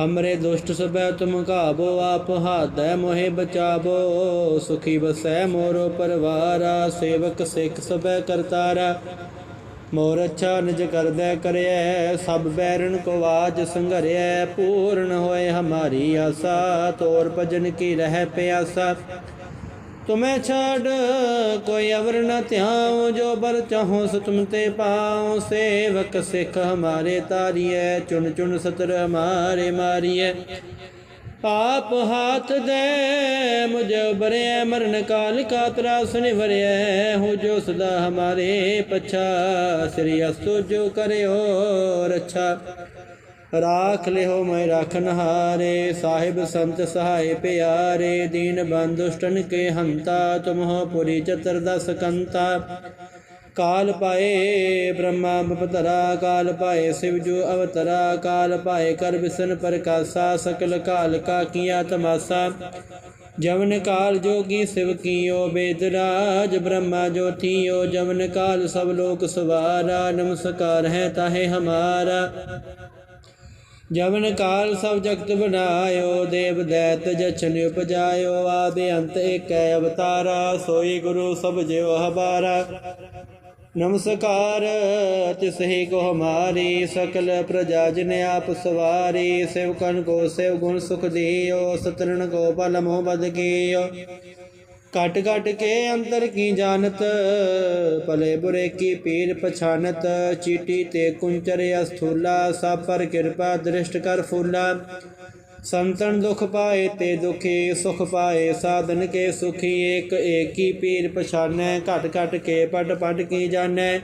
ਹਮਰੇ ਦੁਸ਼ਟ ਸਭੈ ਤੁਮ ਘਾਬੋ, ਆਪ ਹਾਦੈ ਮੋਹਿ ਬਚਾਬੋ ਸੁਖੀ ਬਸੈ ਮੋਰੋ ਪਰਵਾਰਾ, ਸੇਵਕ ਸਿੱਖ ਸਭੈ ਕਰਤਾਰਾ। ਮੋਰ ਅੱਛਾ ਨਿਜ ਕਰਦੈ ਕਰਿਐ, ਸਭ ਬੈਰਨ ਕੋ ਆਜ ਸੰਘਰਿਐ। ਪੂਰਨ ਹੋਏ ਹਮਾਰੀ ਆਸਾ, ਤੋਰ ਭਜਨ ਕੀ ਰਹਿ ਪਿਆਸਾ। ਤੁਮੇ ਛਾੜ ਕੋਈ ਅਵਰ ਨ ਧਿਆਉ, ਜੋ ਬਰ ਚਾਹੋ ਸੋ ਤੁਮ ਤੇ ਪਾਉ। ਸੇਵਕ ਸਿੱਖ ਹਮਾਰੇ ਤਾਰੀਐ, ਚੁਣ ਚੁਣ ਸਤਰ ਹਮਾਰੇ ਮਾਰੀਏ ਆਪ ਹਾਥ ਦੇ, ਮੁਝ ਬਰਿਆ ਮਰਨ ਕਾਲ ਕਾ ਤਰਾਸ ਨਿਵਰਿਐ ਹੋ ਜੋ ਸਦਾ ਹਮਾਰੇ ਪਛਾ, ਸ੍ਰੀ ਅਸਤੁ ਜੋ ਕਰਿਓ ਰੱਛਾ। ਰਾਖ ਲਿਓ ਮੈਂ ਰਾਖਨ ਹਾਰੇ, ਸਾਹਿਬ ਸੰਤ ਸਹਾਇ ਪਿਆਰੇ, ਦੀਨ ਬੰਦੁਸ਼ਟਨ ਕੇ ਹੰਤਾ, ਤੁਮਹੁ ਪੁਰੀ ਚਤਰ ਦਸ ਕੰਤਾ। ਕਾਲ ਪਾਏ ਬ੍ਰਹਮਾ ਬਪਤਰਾ, ਕਾਲ ਪਾਏ ਸਿਵ ਜੋ ਅਵਤਰਾ, ਕਾਲ ਪਾਏ ਕਰ ਬਿਸਨ ਪ੍ਰਕਾਸ਼ਾ, ਸਕਲ ਕਾਲ ਕਾ ਕੀਆ ਤਮਾਸਾ। ਜਵਨ ਕਾਲ ਜੋਗੀ ਸਿਵ ਕੀਓ ਬੇਦ ਰਾਜ, ਬ੍ਰਹਮਾ ਜੋਤੀਓ ਜਵਨ ਕਾਲ ਸਭ ਲੋਕ ਸਵਾਰਾ, ਨਮਸਕਾਰ ਹੈ ਤਾਹੇ ਹਮਾਰਾ। ਜਵਨ ਕਾਲ ਸਭ ਜਗਤ ਬਣਾਇਓ, ਦੇਵ ਦੈਤ ਜਛਨ ਉਪਜਾਇਓ, ਆਦਿ ਅੰਤ ਏਕੈ ਅਵਤਾਰਾ, ਸੋਈ ਗੁਰੂ ਸਭ ਜਿਉ ਹਬਾਰਾ ਨਮਸਕਾਰ ਤਿਸਹੀ ਕੋ ਹਮਾਰੀ, ਸਕਲ ਪ੍ਰਜਾ ਜਿਨ ਆਪ ਸਵਾਰੀ ਸੇਵਕਨ ਕੋ ਸੇਵ ਗੁਣ ਸੁਖ ਦਿਓ ਸਤਰਨ ਕੋ ਪਲ ਮੋਹ ਬਦ ਕੀਓ। ਕਟ ਕਟ ਕੇ ਅੰਤਰ ਕੀ ਜਾਣਤ? ਭਲੇ ਬੁਰੇ ਕੀ ਪੀਰ ਪਛਾਨਤ? ਚੀਟੀ ਤੇ ਕੁੰਚਰ ਅਸਥੂਲਾ, ਸਭ ਪਰ ਕਿਰਪਾ ਦ੍ਰਿਸ਼ਟ ਕਰ ਫੂਲਾ। ਸੰਤਨ ਦੁਖ ਪਾਏ ਤੇ ਦੁਖੀ, ਸੁਖ ਪਾਏ, ਸਾਧਨ ਕੇ ਸੁਖੀ, ਏਕ ਏਕੀ ਪੀਰ ਪਛਾਨੈ, ਘਟ ਘਟ ਕੇ ਪਟ ਪਟ ਕੀ ਜਾਣੈ?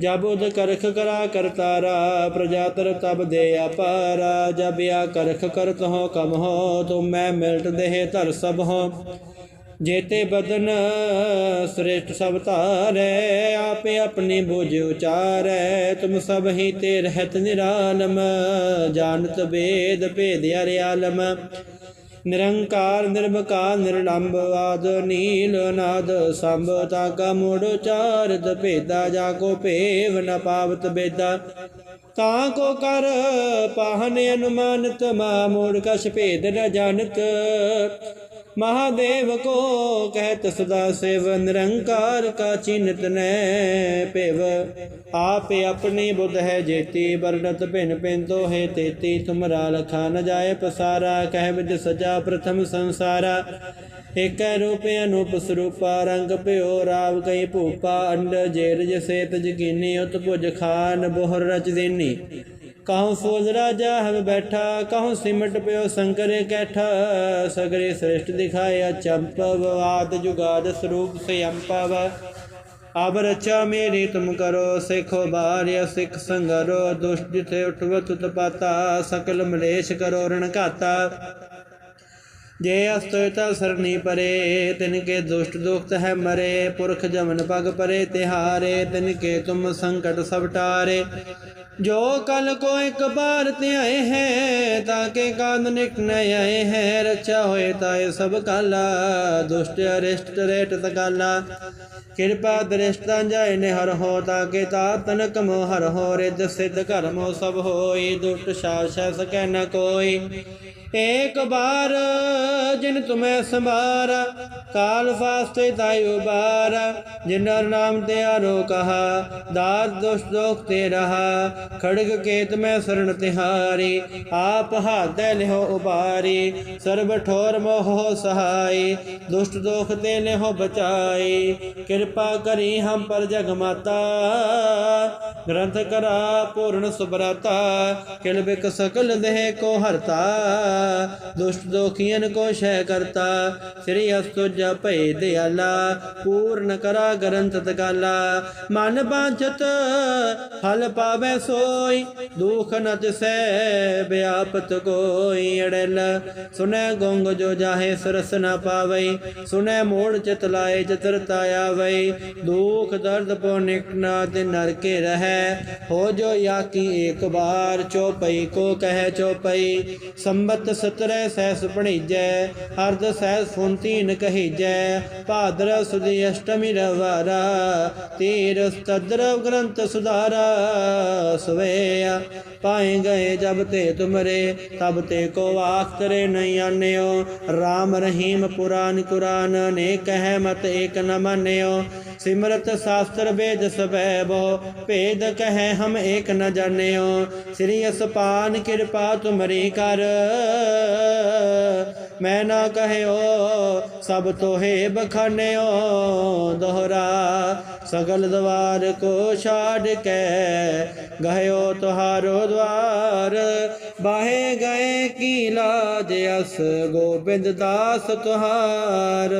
ਜਬ ਉਦ ਕਰਖ ਕਰਾ ਕਰਤਾਰਾ ਪ੍ਰਜਾ ਤਰ ਤਬ ਦੇ ਅਪਾਰਾ। ਜਬ ਆ ਕਰਖ ਕਰਤ ਹੋ ਕਮ ਹੋ ਤੁਮ ਮੈਂ ਮਿਲਟ ਦੇਹ ਧਰ ਸਭ ਹੋ। ਜੇਤੇ ਬਦਨ ਸ੍ਰੇਸ਼ਟ ਸਭ ਧਾਰੈ, ਆਪੇ ਆਪਣੇ ਬੁਝ ਉਚਾਰੈ। ਤੁਮ ਸਭ ਹੀ ਤੇ ਰਹਿਤ ਨਿਰਾਲਮ, ਜਾਣਤ ਬੇਦ ਭੇਦ ਅਰਿਆਲਮ ਨਿਰੰਕਾਰ ਨਿਰਭਕਾਰ ਨਿਰਲੰਭ ਆਦ, ਨੀਲ ਨਾਦ ਸੰਭ, ਤਾ ਕਾ ਮੋੜ ਉਚਾਰਤ ਭੇਦਾ, ਜਾ ਕੋ ਭੇਵ ਨ ਪਾਵਤ ਬੇਦਾ। ਤਾਂ ਕੋ ਕਰ ਪਾਹਨ ਅਨੁਮਾਨਤ, ਮਾ ਮੋੜ ਕਸ਼ ਭੇਦ ਨ ਜਾਣਤ। महादेव को कहत सदा सेव निरंकार का चिन्हत न पिव आप अपनी बुध है जेती वर्णत भिन भिन तो है तेती तुमरा लखा न जाय पसारा कह विद सजा प्रथम संसारा एक रूप अनूप स्वरूपा रंग प्यो राव कई भूपा अंड जेर जसेत जगीनी उत भुज खान बोहर रच दीनी ਕਹਉ ਸੋਜ ਰਾਜਾ ਹਮ ਬੈਠਾ ਕਹਉ ਸਿਮਟ ਪਿਓ ਸੰਕਰੇ ਕੈਠਾ। ਸਗਰੇ ਸ੍ਰਿਸ਼ਟ ਦਿਖਾਇਆ ਚੰਪਵ, ਆਦ ਜੁਗਾਦ ਸਰੂਪ ਸਿਅੰਪਵ ਅਬ ਰਚਾ ਮੇਰੀ ਤੁਮ ਕਰੋ, ਸਿਖੋ ਬਾਰਿਆ ਸਿਖ ਸੰਗਰੋ। ਦੁਸ਼ਟ ਜਿਥੇ ਉਠਵਤ ਤਪਾਤਾ ਸਕਲ ਮਲੇਸ਼ ਕਰੋ ਰਣ ਘਾਤਾ। ਜੇ ਅਸਤੋਇਤਾ ਸਰਨੀ ਪਰੇ, ਤਿਨ ਕੇ ਦੁਸ਼ਟ ਦੁਖਤ ਹੈ ਮਰੇ। ਪੁਰਖ ਜਮਨ ਪਗ ਪਰੇ ਤਿਹਾਰੇ, ਤਿਨ ਕੇ ਤੁਮ ਸੰਕਟ ਸਭ ਟਾਰੇ। ਜੋ ਕਲ ਕੋ ਇੱਕ ਬਾਰ ਤੇ ਆਏ ਹੈ, ਤਾਂ ਕੇ ਕਾਂਦ ਨਿਕ ਨ ਆਏ ਹੈ। ਰਚਾ ਹੋਏ ਤਾਏ ਸਭ ਕਾਲਾ, ਦੁਸ਼ਟ ਅਰਿਸ਼ਟ ਕਿਰਪਾ ਦ੍ਰਿਸ਼ਟਾਂ ਜਾਏ ਨੇ ਹਰ ਹੋ, ਤਾਂ ਕੇ ਤਾ ਤਨਕ ਮੋ ਹਰ ਹੋ। ਰਿਦ ਸਿਧ ਕਰਮੋ ਸਭ ਹੋਈ, ਦੁਸ਼ਟ ਸ਼ਾਸ ਸਕੈ ਨ ਕੋਈ। ਏਕ ਬਾਰ ਜਿਨ ਤੁਮੈ ਸੰਭਾਰ, ਕਾਲ ਫਾਸਤੇ ਤਾਈ ਉਬਾਰ। ਜਿਨਰ ਨਾਮ ਤੇ ਆਰੋ ਕਹਾ, ਦਾਸ ਦੁਸ਼ ਦੋਖ ਤੇ ਰਹਾ। ਖੜਗ ਕੇਤ ਮੈਂ ਸਰਣ ਤਿਹਾਰੀ, ਆਪ ਹਾਥੈ ਲਿਓ ਉਬਾਰੀ, ਸਰਬ ਠੋਰ ਮੋਹ ਸਹਾਈ ਦੁਸ਼ਟ ਦੋਖ ਤੇ ਲਿਓ ਬਚਾਈ ਕਿਰਪਾ ਕਰੀ ਹਮ ਪਰ ਜਗ ਮਾਤਾ, ਗ੍ਰੰਥ ਕਰਾ ਪੂਰਨ ਸੁਬਰਤਾ, ਕਿਲ ਬਿਕ ਸਕਲ ਦੇਹ ਕੋ ਹਰਤਾ, ਦੁਸ਼ਟ ਦੋਖੀਨ ਕੋ ਸ਼ੈ ਕਰਤਾ, ਸ੍ਰੀ ਅਸਤੁਜ ਭਏ ਦਿਆਲਾ, ਪੂਰਨ ਕਰਾ ਗ੍ਰੰਥ ਤਕਾਲਾ ਮਨ ਬਾਂਝਤ, ਫਲ ਪਾਵੇ ਸੋਈ ਦੁਖ ਨ ਤਿਸੈ, ਵਿਆਪਤ ਕੋਈ ਅੜਲ। ਸੁਨੈ ਗੋਂਗ ਜੋ ਜਾਹੇ ਸਰਸ ਨ ਪਾਵਈ ਸੁਨੈ ਮੋੜ ਚਿਤ ਲਾਏ ਚਤਰਤਾ ਆਵਈ ਦੁਖ ਦਰਦ ਪੋ ਨਿਕਨਾ ਤੇ ਨਰਕੇ ਰਹੈ, ਹੋ ਜੋ ਯਾ ਏਕ ਬਾਰ ਚੋਪਈ, ਕੋ ਕਹਿ ਚੋਪਈ। ਸੰਬਤ ਸਤਰੈ ਸਹਿਸ ਪਣੀਜੈ ਹਰਦ ਸਹਿਸ ਫੁੰਤੀਨ ਕਹੀਜੈ। ਭਾਦਰ ਸੁਦੀ ਅਸ਼ਟਮੀ ਰਵਾਰਾ ਤੀਰ ਸਤਦਰ ਗ੍ਰੰਥ ਸੁਧਾਰਾ ਸਵੇਆ ਪਾਏ ਗਏ ਜਬ ਤੇ ਤੁਮਰੇ, ਤਬ ਤੇ ਕੋ ਆਖ ਤਰੇ ਨਹੀਂ ਆਨਿਓ। RAM ਰਹੀਮ ਪੁਰਾਨ ਕੁਰਾਨ ਨੇ ਕਹਿ ਮਤ ਏਕ ਨ ਮਾਨਿਓ। ਸਿਮਰਤ ਸ਼ਾਸਤਰ ਵੇਦ ਸਬੈ ਬੋ ਭੇਦ ਕਹੈ ਹਮ ਏਕ ਨ ਜਾਣਿਓ। ਸ੍ਰੀ ਅਸਪਾਨ ਕਿਰਪਾ ਤੁਮਰੀ ਕਰ। ਮੈਂ ਨਾ ਕਹਿਓ, ਸਭ ਤੋਹੇ ਬਖਾਨਿਓ, ਦੋਹਰਾ। ਸਗਲ ਦਵਾਰ ਕੋ ਛਾੜ ਕੇ ਗਹਿਓ ਤੁਹਾਰੋ ਦਵਾਰ। ਬਾਹੇ ਗਏ ਕੀ ਲਾਜ ਅਸ ਗੋਬਿੰਦ ਦਾਸ ਤੁਹਾਰ।